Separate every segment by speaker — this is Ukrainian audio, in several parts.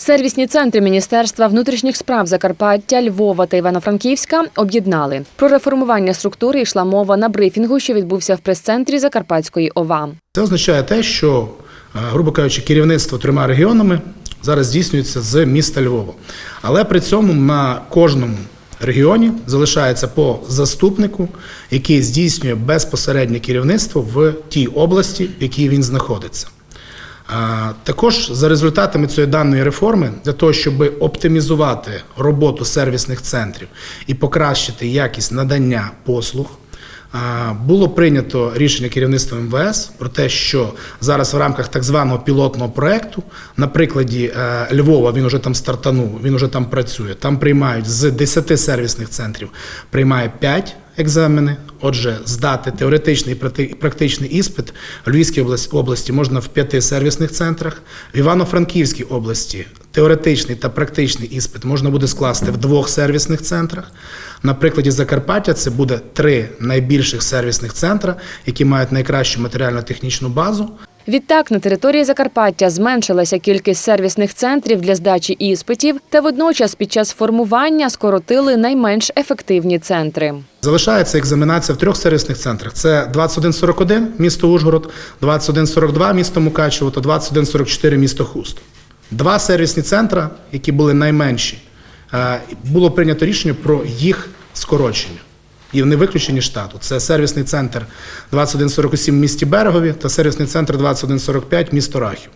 Speaker 1: Сервісні центри Міністерства внутрішніх справ Закарпаття, Львова та Івано-Франківська об'єднали. Про реформування структури йшла мова на брифінгу, що відбувся в прес-центрі Закарпатської ОВА.
Speaker 2: Це означає те, що, е, грубо кажучи, керівництво трьома регіонами зараз здійснюється з міста Львова. Але при цьому на кожному регіоні залишається по заступнику, який здійснює безпосереднє керівництво в тій області, в якій він знаходиться. Також за результатами цієї даної реформи, для того, щоб оптимізувати роботу сервісних центрів і покращити якість надання послуг, було прийнято рішення керівництва МВС про те, що зараз в рамках так званого пілотного проекту, на прикладі е, Львова, він уже там стартанув, він уже там працює. Там приймають з 10 сервісних центрів, приймає 5 екзамени. Отже, здати теоретичний і практи- практичний іспит в Львівській області, області можна в п'яти сервісних центрах. В Івано-Франківській області теоретичний та практичний іспит можна буде скласти в двох сервісних центрах. На прикладі Закарпаття це буде три найбільших сервісних центра, які мають найкращу матеріально-технічну базу.
Speaker 1: Відтак на території Закарпаття зменшилася кількість сервісних центрів для здачі іспитів, та водночас під час формування скоротили найменш ефективні центри.
Speaker 2: Залишається екзаменація в трьох сервісних центрах: це 2141 місто Ужгород, 2142 місто Мукачево та 2144 місто Хуст. Два сервісні центри, які були найменші, е, було прийнято рішення про їх скорочення. І не виключені штату. Це сервісний центр 2147 в місті Берегові та сервісний центр 2145 місто Рахів.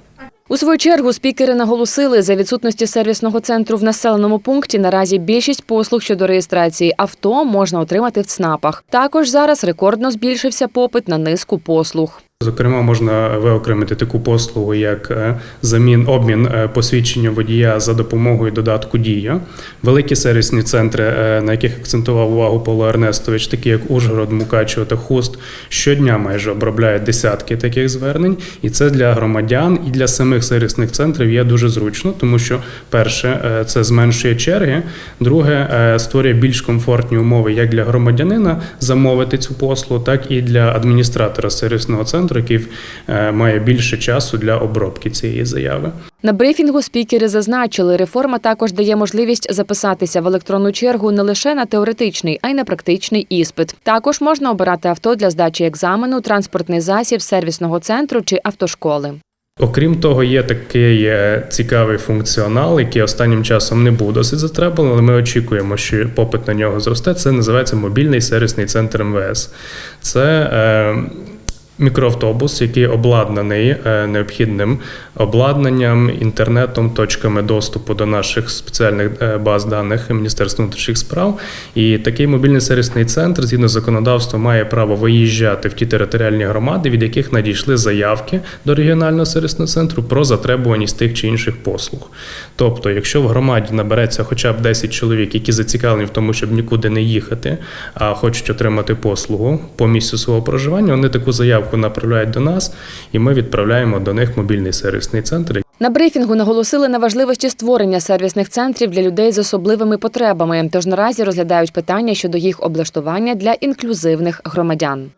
Speaker 1: У свою чергу спікери наголосили, за відсутності сервісного центру в населеному пункті наразі більшість послуг щодо реєстрації авто можна отримати в ЦНАПах. Також зараз рекордно збільшився попит на низку послуг.
Speaker 3: Зокрема, можна виокремити таку послугу, як е, замін обмін е, посвідчення водія за допомогою додатку Дія. Великі сервісні центри, е, на яких акцентував увагу Павло Ернестович, такі як Ужгород, Мукачево та Хуст, щодня майже обробляють десятки таких звернень, і це для громадян і для самих сервісних центрів є дуже зручно, тому що перше це зменшує черги, друге створює більш комфортні умови як для громадянина замовити цю послугу, так і для адміністратора сервісного центру, який е, має більше часу для обробки цієї заяви.
Speaker 1: На брифінгу спікери зазначили, реформа також дає можливість записатися в електронну чергу не лише на теоретичний, а й на практичний іспит. Також можна обирати авто для здачі екзамену, транспортний засіб сервісного центру чи автошколи.
Speaker 3: Окрім того, є такий е, цікавий функціонал, який останнім часом не був досить затребуваний, але ми очікуємо, що попит на нього зросте. Це називається мобільний сервісний центр МВС. Це е, мікроавтобус, який обладнаний е, необхідним обладнанням, інтернетом, точками доступу до наших спеціальних е, баз даних Міністерства внутрішніх справ. І такий мобільний сервісний центр, згідно законодавства, має право виїжджати в ті територіальні громади, від яких надійшли заявки до регіонального сервісного центру про затребуваність тих чи інших послуг. Тобто, якщо в громаді набереться хоча б 10 чоловік, які зацікавлені в тому, щоб нікуди не їхати, а хочуть отримати послугу по місцю свого проживання, вони таку заявку направляють до нас, і ми відправляємо до них мобільний сервісний центр,
Speaker 1: На брифінгу наголосили на важливості створення сервісних центрів для людей з особливими потребами. Тож наразі розглядають питання щодо їх облаштування для інклюзивних громадян.